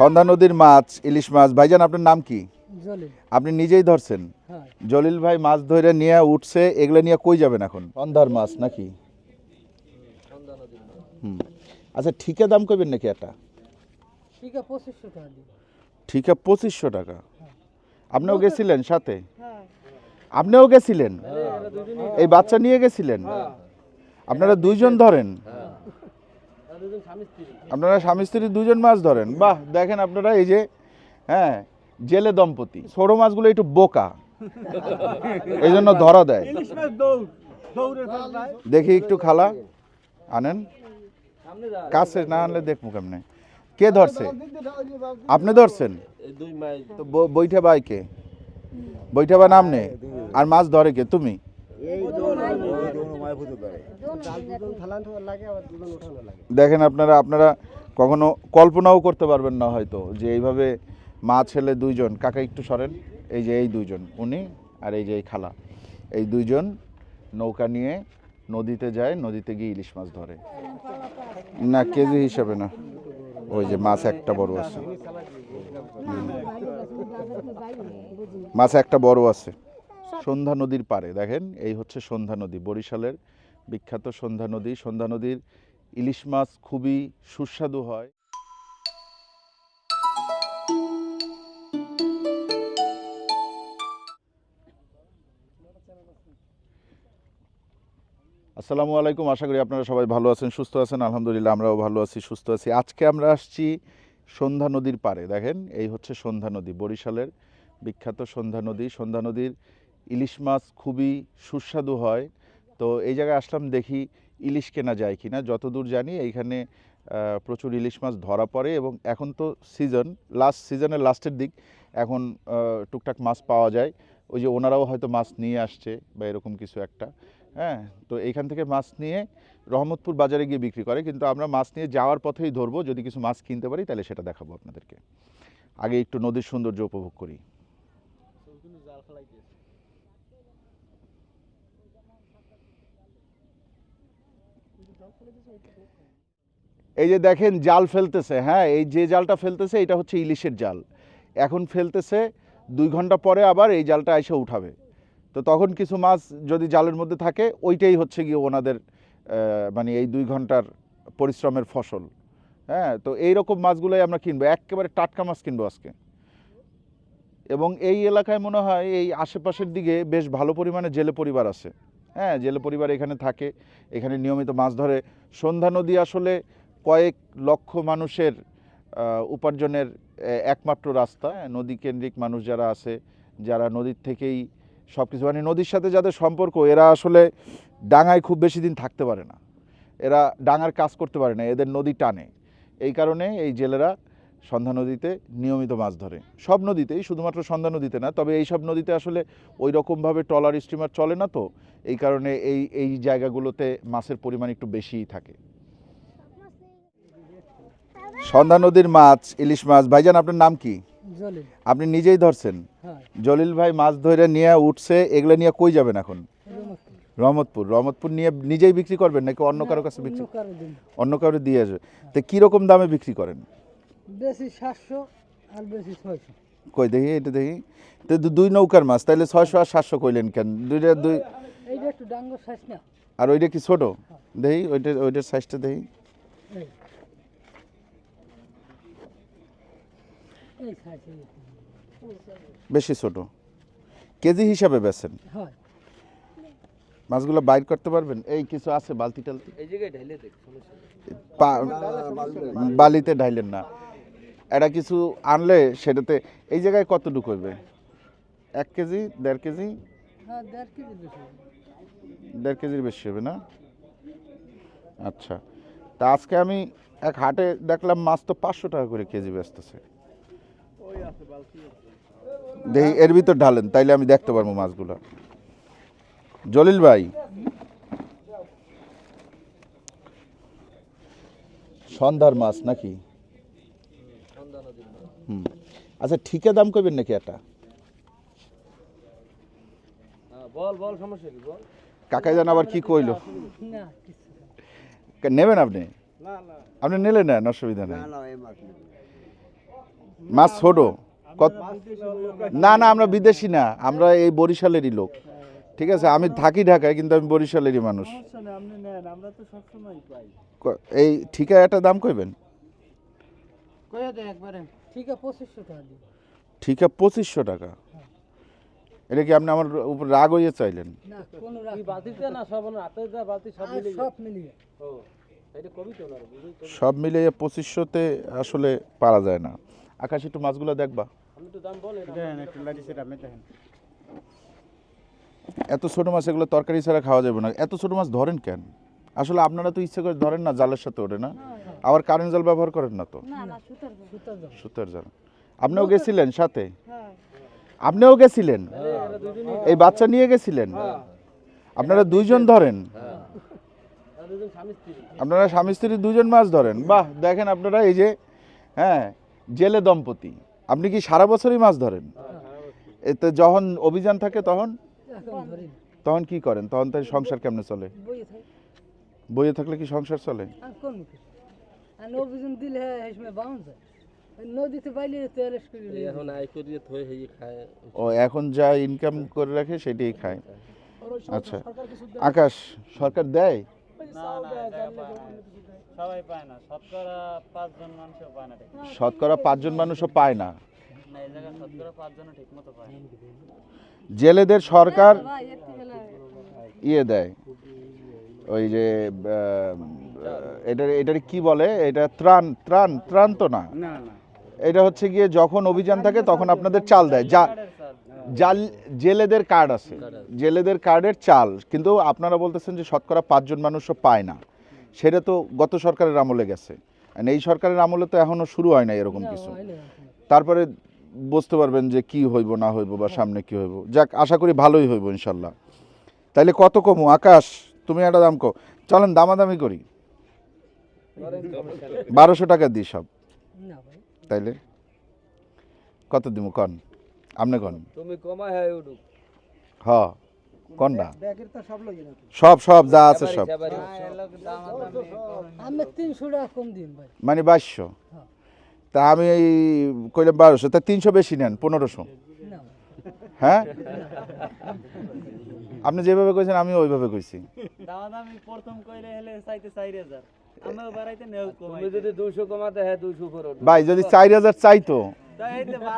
সন্ধ্যা নদীর মাছ ইলিশ মাছ ভাইজান আপনার নাম কি? আপনি নিজেই ধরছেন? হ্যাঁ। জলিল ভাই মাছ ধরে নিয়ে উঠছে এগুলো নিয়ে কই যাবেন এখন? সন্ধ্যার মাছ নাকি? হুম। আচ্ছা ঠিকা দাম কইবেন নাকি একটা ঠিক টাকা ঠিকা পঁচিশশো টাকা? আপনিও গেছিলেন সাথে? হ্যাঁ। আপনিও গেছিলেন? এই বাচ্চা নিয়ে গেছিলেন? আপনারা দুইজন ধরেন? আপনারা স্বামী স্ত্রী দুজন মাছ ধরেন। বাহ দেখেন আপনারা এই যে হ্যাঁ জেলে দম্পতি। ছোট মাছগুলো একটু বোকা। এই জন্য ধরা দেয়। দেখি একটু খালা আনেন। কাছে না আনলে দেখব কেমনে। কে ধরছে? আপনি ধরছেন? দুই তো বৈঠা বাই কে বৈঠা বা নাম নে আর মাছ ধরে কে? তুমি? দেখেন আপনারা আপনারা কখনো কল্পনাও করতে পারবেন না হয়তো যে এইভাবে মা ছেলে দুইজন, কাকা একটু সরেন, এই যে এই দুইজন, উনি আর এই যে এই খালা। এই দুইজন নৌকা নিয়ে নদীতে যায়, নদীতে গিয়ে ইলিশ মাছ ধরে। না, কেজি হিসাবে না। ওই যে মাছ একটা বড় আছে। মাছ একটা বড় আছে। সন্ধ্যা নদীর পারে দেখেন, এই হচ্ছে সন্ধ্যা নদী, বরিশালের বিখ্যাত সন্ধ্যা নদী। সন্ধ্যা নদীর ইলিশ মাছ খুবই সুস্বাদু হয়। আসসালামু আলাইকুম, আশা করি আপনারা সবাই ভালো আছেন, সুস্থ আছেন, আলহামদুলিল্লাহ আমরাও ভালো আছি, সুস্থ আছি। আজকে আমরা আসছি সন্ধ্যা নদীর পারে দেখেন, এই হচ্ছে সন্ধ্যা নদী, বরিশালের বিখ্যাত সন্ধ্যা নদী। সন্ধ্যা নদীর ইলিশ মাছ খুবই সুস্বাদু হয়। তো এই জায়গায় আসলাম দেখি ইলিশ কেনা যায় কি না যতদূর জানি এইখানে প্রচুর ইলিশ মাছ ধরা পড়ে এবং এখন তো সিজন লাস্ট সিজনের লাস্টের দিক এখন টুকটাক মাছ পাওয়া যায়। ওই যে ওনারাও হয়তো মাছ নিয়ে আসছে বা এরকম কিছু একটা। হ্যাঁ তো এইখান থেকে মাছ নিয়ে রহমতপুর বাজারে গিয়ে বিক্রি করে। কিন্তু আমরা মাছ নিয়ে যাওয়ার পথেই ধরবো। যদি কিছু মাছ কিনতে পারি তাহলে সেটা দেখাবো আপনাদেরকে। আগে একটু নদীর সৌন্দর্য উপভোগ করি। এই যে দেখেন জাল ফেলতেছে হ্যাঁ এই যে জালটা ফেলতেছে, এটা হচ্ছে ইলিশের জাল। এখন ফেলতেছে, দুই ঘণ্টা পরে আবার এই জালটা এসে উঠাবে। তো তখন কিছু মাছ যদি জালের মধ্যে থাকে, ওইটাই হচ্ছে গিয়ে ওনাদের মানে এই দুই ঘণ্টার পরিশ্রমের ফসল। হ্যাঁ তো এই রকম মাছগুলোই আমরা কিনবো। একেবারে টাটকা মাছ কিনবো আজকে। এবং এই এলাকায় মনে হয় এই আশেপাশের দিকে বেশ ভালো পরিমাণে জেলে পরিবার আছে। হ্যাঁ জেলে পরিবার এখানে থাকে। এখানে নিয়মিত মাছ ধরে। সন্ধ্যা নদী আসলে কয়েক লক্ষ মানুষের উপার্জনের একমাত্র রাস্তা হ্যাঁ, নদী কেন্দ্রিক মানুষ যারা আছে যারা নদীর থেকেই সব কিছু মানে নদীর সাথে যাদের সম্পর্ক এরা আসলে ডাঙায় খুব বেশি দিন থাকতে পারে না। এরা ডাঙার কাজ করতে পারে না এদের নদী টানে। এই কারণে এই জেলেরা সন্ধ্যা নদীতে নিয়মিত মাছ ধরে। সব নদীতেই শুধুমাত্র সন্ধ্যা নদীতে না তবে এই সব নদীতে আসলে ওই রকমভাবে ট্রলার স্টিমার চলে না তো এই কারণে এই এই জায়গাগুলোতে মাছের পরিমাণ একটু বেশিই থাকে। সন্ধ্যা নদীর মাছ ইলিশ মাছ। ভাইজান আপনার নাম কি? আপনি নিজেই ধরছেন? হ্যাঁ। জলিল ভাই মাছ ধরে নিয়ে উঠছে এগুলো নিয়ে কই যাবেন এখন? রহমতপুর। রহমতপুর। নিয়ে নিজেই বিক্রি করবেন নাকি অন্য কারও কাছে বিক্রি? অন্য কারও অন্য কারও দিয়ে আসবে। তো কীরকম দামে বিক্রি করেন? বেশি সাতশো আর বেশি ছয়শো। কই দেখি এটা দেখি। তো দুই নৌকার মাছ তাহলে ছয়শো আর সাতশো কইলেন কেন? দুইটা দুই একটু ডাঙ্গর সাইজ না। আর ওইটা কি ছোট? দেখি ওইটা ওইটার সাইজটা দেখি এই এই সাইজ বেশি ছোট। কেজি হিসাবে বেছেন? হয়। মাছগুলো বাইর করতে পারবেন? এই কিছু আছে বালতি টালতি? বালিতে ঢাইলেন না। এটা কিছু আনলে সেটাতে এই জায়গায় কতটুকু হইবে? এক কেজি দেড় কেজি? হ্যাঁ দেড় দেড় কেজির বেশি হবে না? আচ্ছা। তা আজকে আমি এক হাটে দেখলাম মাছ তো পাঁচশো টাকা করে কেজি বেচতেছে। দেখি এর ভিতর ঢালেন তাইলে আমি দেখতে পারব মাছগুলো। জলিল ভাই সন্ধ্যার মাছ নাকি? হুম আচ্ছা ঠিকা দাম করবেন নাকি একটা হ্যাঁ, বল বল সমস্যা কি বল। কাকাই জান আবার কি কইলো। না কিছু না। নেবেন আপনি? আপনি নিলে নেন অসুবিধা নেই। মাছ ছোট। কত না না আমরা বিদেশি না আমরা এই বরিশালেরই লোক। ঠিক আছে আমি থাকি ঢাকায় কিন্তু আমি বরিশালেরই মানুষ। আপনি নেন আমরা তো সবসময় পাই। ক- এই ঠিকা একটা দাম কইবেন? ঠিক আছে পঁচিশশো টাকা? এটা কি আপনি আমার উপর রাগ হইয়ে চাইলেন? সব মিলিয়ে পঁচিশশোতে আসলে পারা যায় না। আকাশ একটু মাছগুলো দেখবা। আমি তো দাম বলে এত ছোট মাছ এগুলো তরকারি ছাড়া খাওয়া যাবে না। এত ছোট মাছ ধরেন কেন? আসলে আপনারা তো ইচ্ছে করে ধরেন না জালের সাথে ওঠে না? আবার কারেন্ট জাল ব্যবহার করেন না তো? না না সুতার জাল। আপনিও গেছিলেন সাথে? আপনিও গেছিলেন? এই বাচ্চা নিয়ে গেছিলেন? আপনারা দুইজন ধরেন? আপনারা স্বামী স্ত্রী দুজন মাছ ধরেন। বাহ দেখেন আপনারা এই যে হ্যাঁ জেলে দম্পতি। আপনি কি সারা বছরই মাছ ধরেন? এতে যখন অভিযান থাকে তখন। তখন কি করেন? তখন তাই সংসার কেমনে চলে? বইয়ে থাকলে কি সংসার চলে? হয়ে খায়। ও এখন যা ইনকাম করে রাখে সেটাই খায়। আচ্ছা। আকাশ সরকার দেয়। সবাই পায় না। শতকরা পাঁচজন মানুষও পায় না শতকরা পাঁচজন মানুষও পায় জেলেদের সরকার ইয়ে দেয়। ওই যে এটা এটার কি বলে? এটা ত্রাণ ত্রাণ ত্রাণ তো না। না না। এটা হচ্ছে গিয়ে যখন অভিযান থাকে তখন আপনাদের চাল দেয়। যা জাল জেলেদের কার্ড আছে। জেলেদের কার্ডের চাল। কিন্তু আপনারা বলতেছেন যে শতকরা পাঁচজন মানুষও পায় না। সেটা তো গত সরকারের আমলে গেছে। এই সরকারের আমলে তো এখনও শুরু হয় না এরকম কিছু। তারপরে বুঝতে পারবেন যে কি হইব না হইব বা সামনে কি হইব। যাক আশা করি ভালোই হইব ইনশাল্লাহ। তাইলে কত কমু? আকাশ তুমি একটা দাম কো চলেন দামাদামি করি। বারোশো টাকা দিই সব। তাইলে? কত দিব কন। আপনি কন। তুমি কমায় হয় উঠুক হ কন না ব্যাগের তো সব সব সব যা আছে সব। আমি তিনশো টাকা কম দিন ভাই। মানে বাইশশো? তা আমি এই কইলাম বারোশো তা তিনশো বেশি নেন পনেরোশো। হ্যাঁ? আপনি যেভাবে কইছেন আমি ওইভাবে কইছি। হ্যাঁ ভাই যদি চার হাজার চাইতো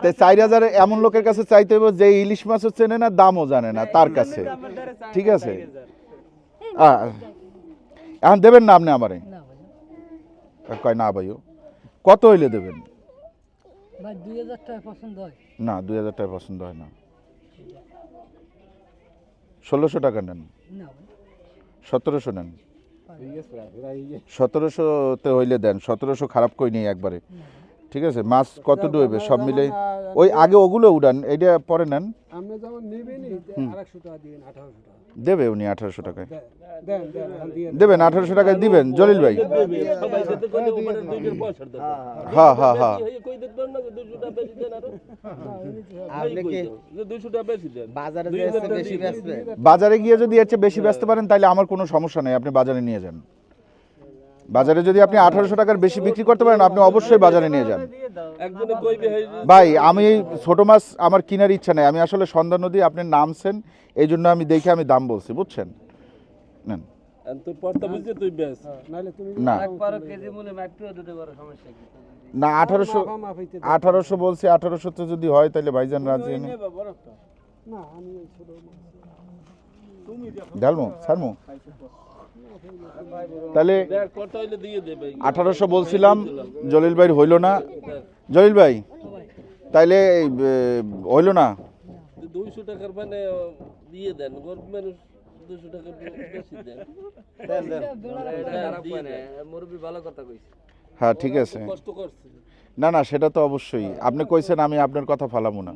তাই চার হাজার এমন লোকের কাছে চাইতে হইব যে ইলিশ মাছও চেনে না দামও জানে না তার কাছে। ঠিক আছে? 4,000 আ, এখন দেবেন না আপনি আমারে? না ভাই। কয় না ভাইও। কত হইলে দেবেন? ভাই দুই হাজার টাকা পছন্দ হয়। না দুই হাজার টাকা পছন্দ হয় না। ষোলোশো টাকা নেন। সতেরোশো নেন। সতেরোশোতে হইলে দেন সতেরোশো খারাপ কই নেই একবারে। ঠিক আছে? মাছ কত ডুবে সব মিলে ওই আগে ওগুলো উড়ান এটা পরে নেন। আপনি টাকা দিবেন টাকা। দেবে উনি আঠারোশো টাকায়। দিয়ে দেবেন আঠারোশো টাকায় দিবেন জলিল ভাই। হ্যাঁ হ্যাঁ। হ্যাঁ এই কই দেখবেন না দুশো টাকা বেশি দেন আরও। আপনি কি দুশো টাকা বেশি দেন। বাজারে বাজারে গিয়ে যদি এর চেয়ে বেশি ব্যস্ত পারেন তাহলে আমার কোনো সমস্যা নেই আপনি বাজারে নিয়ে যান। বাজারে যদি আপনি আঠারোশো টাকার বেশি বিক্রি করতে পারেন আপনি অবশ্যই বাজারে নিয়ে যান। একজনে কইবে এই ভাই আমি এই ছোট মাছ আমার কেনার ইচ্ছা নেই। আমি আসলে সন্ধ্যা নদী আপনি নামছেন এই জন্য আমি দেখে আমি দাম বলছি বুঝছেন? নেন। তুমি না। একবারও কেজি মূল্য একটু দিতে পারো সমস্যা কি? না আঠারোশো আঠারোশো বলছি আঠারোশোতে যদি হয় তাহলে ভাইজান রাজি ঢালমু ছাড়মু তাহলে দেখ কত হইলে দিয়ে দেবে। আঠারোশো বলছিলাম জলিল ভাইয়ের হইল না। জলিল ভাই তাইলে হইল না? দুইশো টাকার মানে দিয়ে দেন গরিব মানুষ দুশো টাকা বেশি দেন। মুরব্বী ভালো কথা কইছে। হ্যাঁ ঠিক আছে। কষ্ট করছে। না না সেটা তো অবশ্যই। আপনি কইছেন আমি আপনার কথা ফালামু না।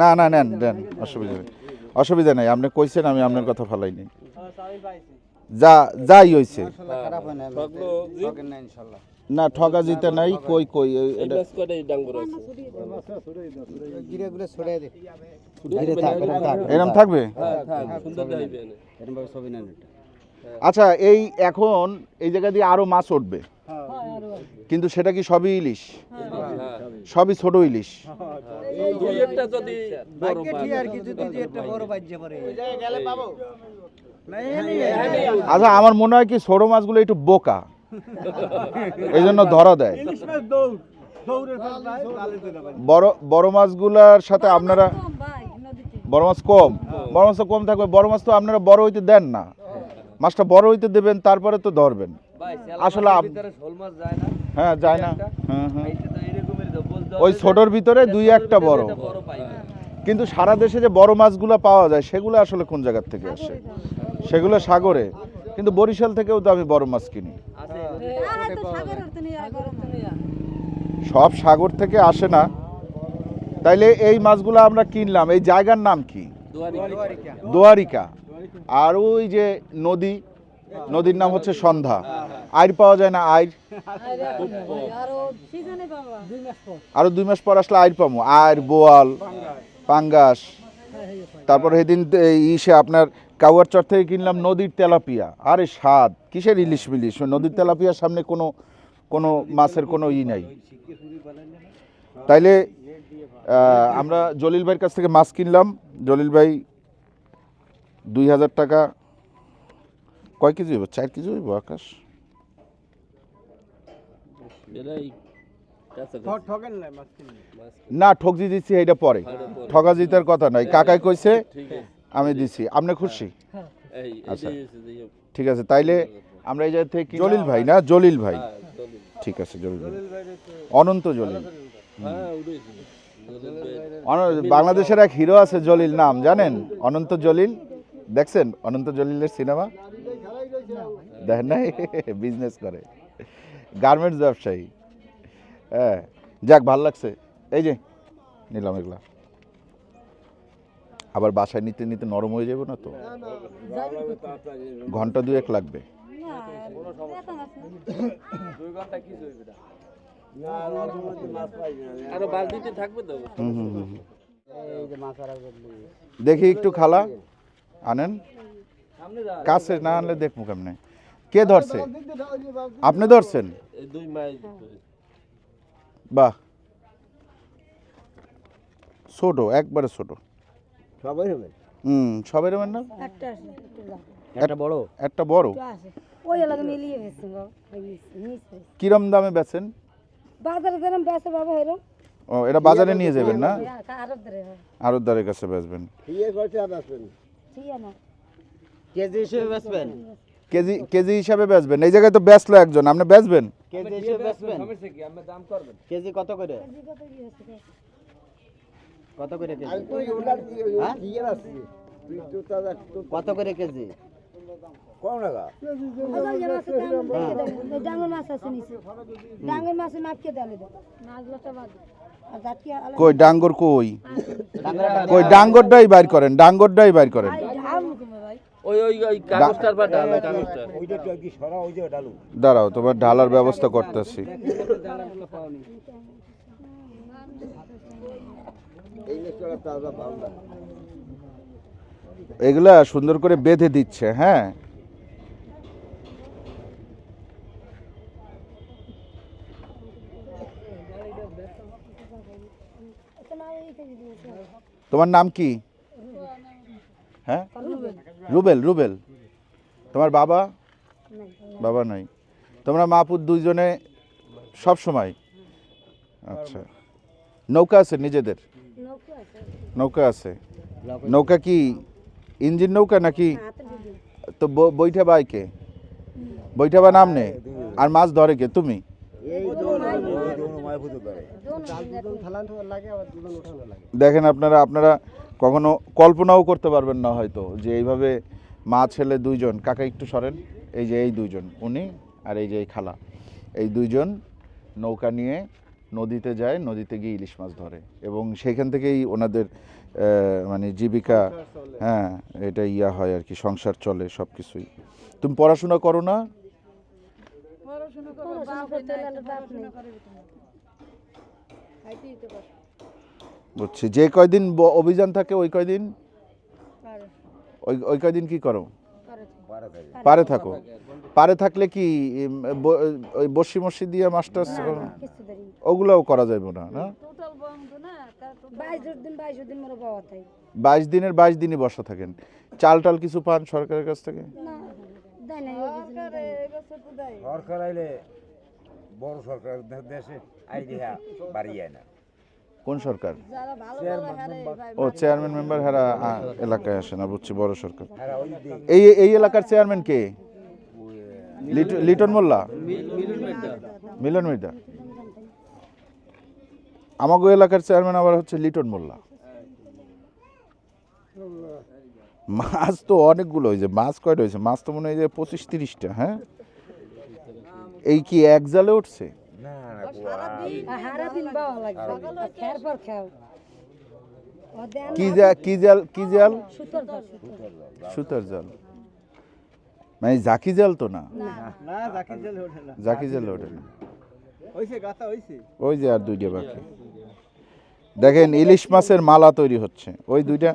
না না না নেন দেন অসুবিধা নেই। অসুবিধা নেই আপনি কইছেন আমি আপনার কথা ফালাই নি যা যাই হইছে। না ঠগা জিতে নাই কই কই এটা এরম থাকবে? হ্যাঁ আচ্ছা এই এখন এই জায়গা দিয়ে আরও মাছ উঠবে। কিন্তু সেটা কি সবই ইলিশ? হ্যাঁ সবই ছোট ইলিশ। যদি বড় পান আচ্ছা আমার মনে হয় কি ছোট মাছগুলো একটু বোকা। এই জন্য ধরা দেয় বড় বড় মাছগুলার সাথে আপনারা বড় মাছ কম। বড় মাছ তো কম থাকবে বড় মাছ তো আপনারা বড় হইতে দেন না। মাছটা বড় হইতে দেবেন তারপরে তো ধরবেন। আসলে আপ- হ্যাঁ যায় না। হ্যাঁ হ্যাঁ। ওই ছোটর ভিতরে দুই একটা বড়। কিন্তু সারা দেশে যে বড় মাছগুলো পাওয়া যায় সেগুলো আসলে কোন জায়গার থেকে আসে? সেগুলো সাগরে। কিন্তু বরিশাল থেকেও তো আমি বড় মাছ কিনি। সব সাগর থেকে আসে না। তাইলে এই মাছগুলো আমরা কিনলাম। এই জায়গার নাম কি? দোয়ারিকা। আর ওই যে নদী নদীর নাম হচ্ছে সন্ধ্যা। আইর পাওয়া যায় না আইর? আরও দুই মাস পর আসলে আইর পাবো। আইর, বোয়াল, পাঙ্গাস। তারপর সেদিন ইসে আপনার কাউয়ার চর থেকে কিনলাম নদীর তেলাপিয়া। আরে স্বাদ, কিসের ইলিশ মিলিশ নদীর তেলাপিয়ার সামনে কোনো কোনো মাছের কোনো ই নাই। তাইলে আমরা জলিল ভাইয়ের কাছ থেকে মাছ কিনলাম। জলিল ভাই দুই হাজার টাকা কয় কেজি হইব? চার কেজি হইব আকাশ? না ঠকজি দিচ্ছি এইটা পরে। ঠকা জিতার কথা নয়। কাকাই কইছে আমি দিছি। আপনি খুশি? আচ্ছা। এটাই হচ্ছে যে ঠিক আছে তাইলে আমরা এই জায়গা থেকে জলিল ভাই না? জলিল ভাই। হ্যাঁ, ঠিক আছে জলিল ভাই। অনন্ত জলিল। হ্যাঁ বাংলাদেশের এক হিরো আছে জলিল নাম জানেন? অনন্ত জলিল। দেখছেন? অনন্ত জলিলের সিনেমা? দেখেন নাই বিজনেস করে গার্মেন্টস ব্যবসায়ী হ্যাঁ যাক ভালো লাগছে এই যে নিলাম এগুলা আবার বাসায় নিতে নিতে নরম হয়ে যাবে না তো ঘণ্টা দুয়েক লাগবে। দেখি একটু খালা আনেন কাছে না আনলে দেখব কেমনে? কে ধরছে? আপনি ধরছেন? বাহ। ছোট একবারে ছোট। সবাই হবে? হুম সবাই রবেন না? একটা আছে একটু লাভ একটা বড়? একটা বড়? ওই এলাকা মিলিয়ে। কিরম দামে বেচেন? বাজারে যেরকম বেচে বাবা এরকম ও এটা বাজারে নিয়ে যাবেন না? আরও ধরে আরতদারের কাছে বেচবেন। ঠিক আছে কেজি হিসেবে বেচবেন? কেজি কেজি হিসাবে বেচবেন। এই জায়গায় তো বেচলো একজন আপনি বেচবেন? কেজি হিসেবে বেচবেন? কেজি কত করে? কত করে কেজি? হ্যাঁ? কত করে কেজি? ডাঙ্গর মাছ আছে নিচে ডাঙ্গর কই? ডাঙ্গর কই কই ডাঙ্গরটাই বাইর করেন ডাঙ্গরটাই বাইর করেন। ওই ওই ওই কাগজটার বা ডাল কাগজটা দাঁড়াও তোমার ঢালার ব্যবস্থা করতেছি। এগুলা সুন্দর করে বেঁধে দিচ্ছে হ্যাঁ। তোমার নাম কি? হ্যাঁ? রুবেল রুবেল। তোমার বাবা? বাবা নাই। তোমরা মাপুর দুইজনে সব সময়? আচ্ছা। নৌকা আছে নিজেদের? নৌকা আছে। নৌকা কি ইঞ্জিন নৌকা নাকি? তো বৈঠা বইটা বাইকে বৈঠা বা নাম নেই আর মাছ ধরে কে? তুমি? দেখেন আপনারা আপনারা কখনো কল্পনাও করতে পারবেন না হয়তো যে এইভাবে মা, ছেলে দুইজন। কাকা একটু সরেন। এই যে এই দুইজন, উনি আর এই যে এই খালা। এই দুইজন নৌকা নিয়ে নদীতে যায়, নদীতে গিয়ে ইলিশ মাছ ধরে এবং সেখান থেকেই ওনাদের মানে জীবিকা হ্যাঁ এটা ইয়া হয় আর কি, সংসার চলে সব কিছুই তুমি পড়াশোনা করো না? পড়াশোনা করব বুঝছি। যে কয়দিন ব- অভিযান থাকে ওই কয়দিন? ওই ওই কয়দিন কি করো? পারে থাকো। পারে থাকলে কি ওই বসি মসি দিয়ে মাছটা ওগুলোও করা যাবে না না? টোটাল বন্ধ না বাইশ দিন বাইশ দিন মোর বাবা তাই বাইশ দিনের বাইশ দিনই বসা থাকেন। চাল টাল কিছু পান সরকারের কাছ থেকে? না দেয় না সরকার আইলে বড় সরকার দেশে আইলে হ্যাঁ বাড়ি যায় না। কোন সরকার? যারা ভালো ভালো হারে ও চেয়ারম্যান মেম্বার হারা। এলাকায় আসে না বুঝছি বড় সরকার। এই এই এলাকার চেয়ারম্যান কে? লিট- লিটন মোল্লা? মিলন মির্জা আমাগো এলাকার চেয়ারম্যান আবার হচ্ছে লিটন মোল্লা। মাছ তো অনেকগুলো হয়েছে মাছ কয়টা হয়েছে? মাছ তো মনে হয় যে পঁচিশ তিরিশটা হ্যাঁ? এই কি এক জালে উঠছে? কি জাল কি জাল কি জাল? সুতর দাও সুতর সুতার জাল। মানে জাকি জাল তো না? না। জাকির জেল ওঠে না। জাকি জাল ওঠে না। ওই যে আর দুইটা বাকি। দেখেন ইলিশ মাছের মালা তৈরি হচ্ছে। ওই দুইটা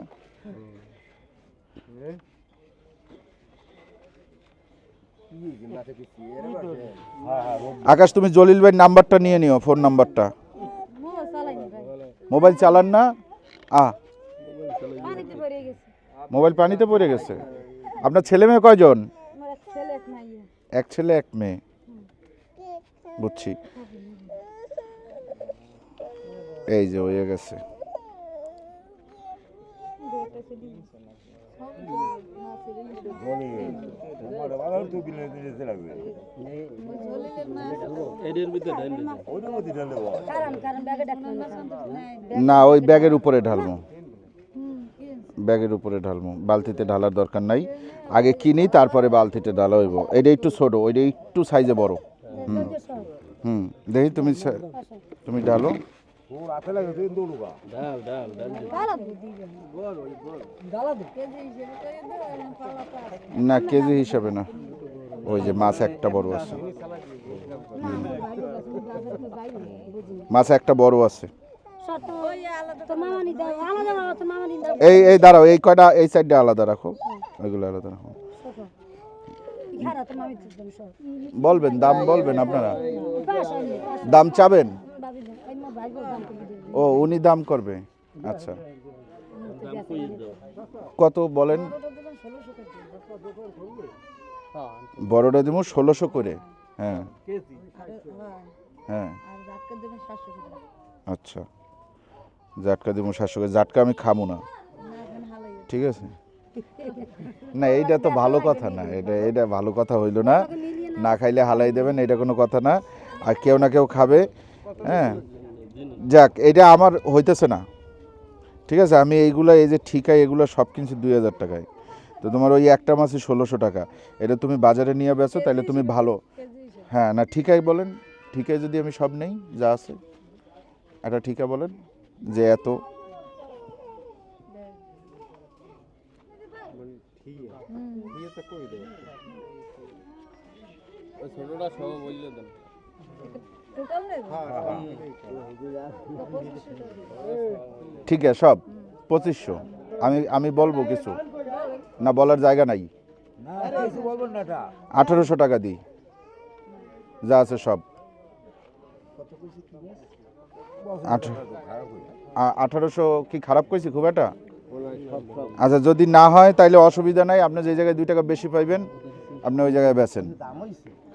আকাশ, তুমি জলিল ভাই নাম্বারটা নিয়ে নিও, ফোন নাম্বারটা। মোবাইল চালান না? আ। মোবাইল পানিতে পড়ে গেছে। আপনার ছেলে মেয়ে কয়জন? এক ছেলে, এক মেয়ে। বুঝছি। এই যে, হয়ে গেছে। না ওই ব্যাগের উপরে ঢালবো। ব্যাগের উপরে ঢালবো। বালতিতে ঢালার দরকার নাই। আগে কিনি তারপরে বালতিতে ঢালা হইব। এটা একটু ছোট ওইটা একটু সাইজে বড়। হুম। হুম দেখি তুমি তুমি ঢালো। ও রাতে লাগে ডাল ডাল ডাল। না, কেজি হিসাবে না। ওই যে মাছ একটা বড় আছে। মাছ একটা বড় আছে। এই এই দাঁড়াও, এই কয়টা, এই সাইডটা আলাদা রাখো। ওইগুলো আলাদা রাখো খারা তোর মামি দিতাম সব বলবেন, দাম বলবেন আপনারা? দাম চাবেন? ও, উনি দাম করবে। আচ্ছা। কত বলেন? বড়টা দিব ষোলোশো করে। হ্যাঁ। হ্যাঁ। আর জাতকা দেবেন 700 টাকা আচ্ছা। জাটকা দিব সাতশো করে। জাটকা আমি খাব না। ঠিক আছে? না, এইটা তো ভালো কথা না, এটা এটা ভালো কথা হইল না। না খাইলে হালাই দেবেন, এটা কোনো কথা না। আর কেউ না কেউ খাবে হ্যাঁ। যাক, এটা আমার হইতেছে না। ঠিক আছে, আমি এইগুলো, এই যে ঠিকাই এগুলো সব কিনছি দুই হাজার টাকায়। তো তোমার ওই একটা মাছই ষোলোশো টাকা। এটা তুমি বাজারে নিয়ে বেছো তাহলে তুমি ভালো। হ্যাঁ না, ঠিকাই বলেন। ঠিকাই যদি আমি সব নেই, যা আছে। একটা ঠিকা বলেন যে এত ওই ছোটটা সহ বললে দেন ঠিক আছে সব পঁচিশশো। আমি আমি বলব কিছু। না বলার জায়গা নাই। না কিছু বলবেন না এটা আঠারোশো টাকা দিই। যা আছে সব। আঠারোশো কি খারাপ করেছি? খুব একটা? আচ্ছা যদি না হয় তাহলে অসুবিধা নাই। আপনি যে জায়গায় দুই টাকা বেশি পাইবেন, আপনি ওই জায়গায় বেচেন।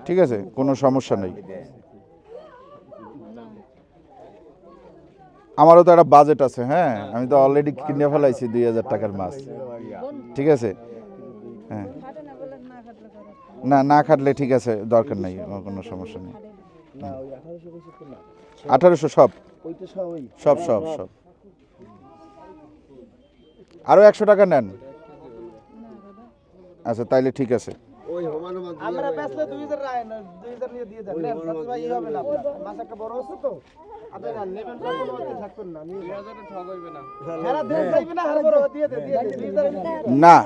ঠিক আছে? কোনো সমস্যা নেই। আমারও তো একটা বাজেট আছে হ্যাঁ? আমি তো অলরেডি কিনে ফেলাইছি দুই হাজার টাকার মাছ। ঠিক আছে? হ্যাঁ। না না খাটলে ঠিক আছে, দরকার নাই, আমার কোনো সমস্যা নেই। আঠারোশো সব? সব সব সব। আরও একশো টাকা নেন। আচ্ছা তাইলে ঠিক আছে। আমরা বেচলে 2000 রায় না 2000 নিয়ে দিয়ে দেন। নেন সবচেয়ে ভাই এই হবে না। মাছ একটা বড় আছে তো। আপনারা নেবেন না কোনো মতে থাকবেন না 2000 এ ঠকাইবে না। হেরা দেন চাইবে না হার বড় দিয়ে দে দিয়ে দে 2000 না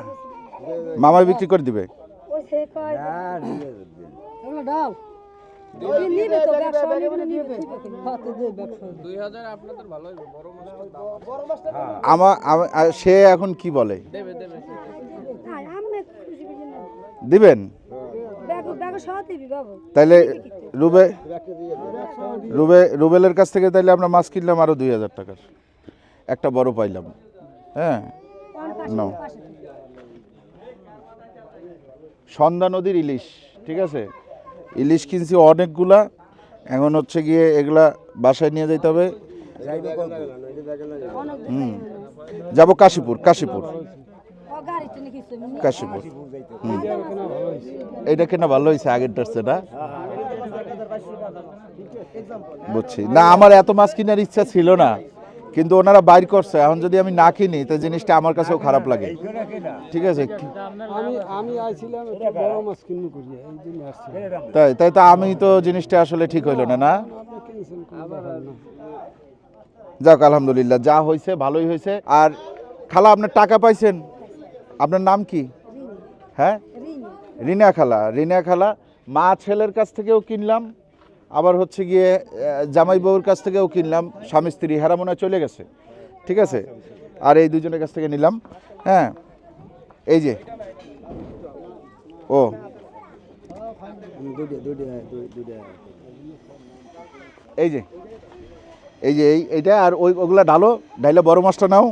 মামাই বিক্রি করে দিবে। ওই সে হ্যাঁ। সে এখন কি বলে? খুশি দিবেন? ব্যাগ ব্যাগ সহ দিবি বাবু। তাইলে রুবে রুবে রুবেলের কাছ থেকে তাইলে আমরা মাছ কিনলাম আরও দুই হাজার টাকার। একটা বড় পাইলাম। হ্যাঁ? নাও। সন্ধ্যা নদীর ইলিশ ঠিক আছে? ইলিশ কিনছি অনেকগুলা। এখন হচ্ছে গিয়ে এগুলা বাসায় নিয়ে যেতে হবে। হুম। যাব কাশীপুর কাশীপুর। কাশীপুর। হুম। এইটা কেনা ভালো হয়েছে আগেরটার সেটা বুঝছি। না, আমার এত মাছ কেনার ইচ্ছা ছিল না। কিন্তু ওনারা বাইর করছে। এখন যদি আমি না কিনি তো জিনিসটা আমার কাছেও খারাপ লাগে। ঠিক আছে? তাই তাই তো আমি তো জিনিসটা আসলে ঠিক হইল না না? যাক আলহামদুলিল্লাহ যা হয়েছে ভালোই হয়েছে আর খালা আপনার টাকা পাইছেন? আপনার নাম কি? হ্যাঁ? রিনা খালা রিনা খালা মা ছেলের কাছ থেকেও কিনলাম। আবার হচ্ছে গিয়ে আহ, জামাই বউর কাছ থেকেও কিনলাম স্বামী স্ত্রী হেরা চলে গেছে। ঠিক আছে? আর এই দুজনের কাছ থেকে নিলাম। হ্যাঁ এই যে। ও। এই যে। এই যে এই এইটা আর ওই ওগুলা ঢালো ঢাইলে বড় মাছটা নাও।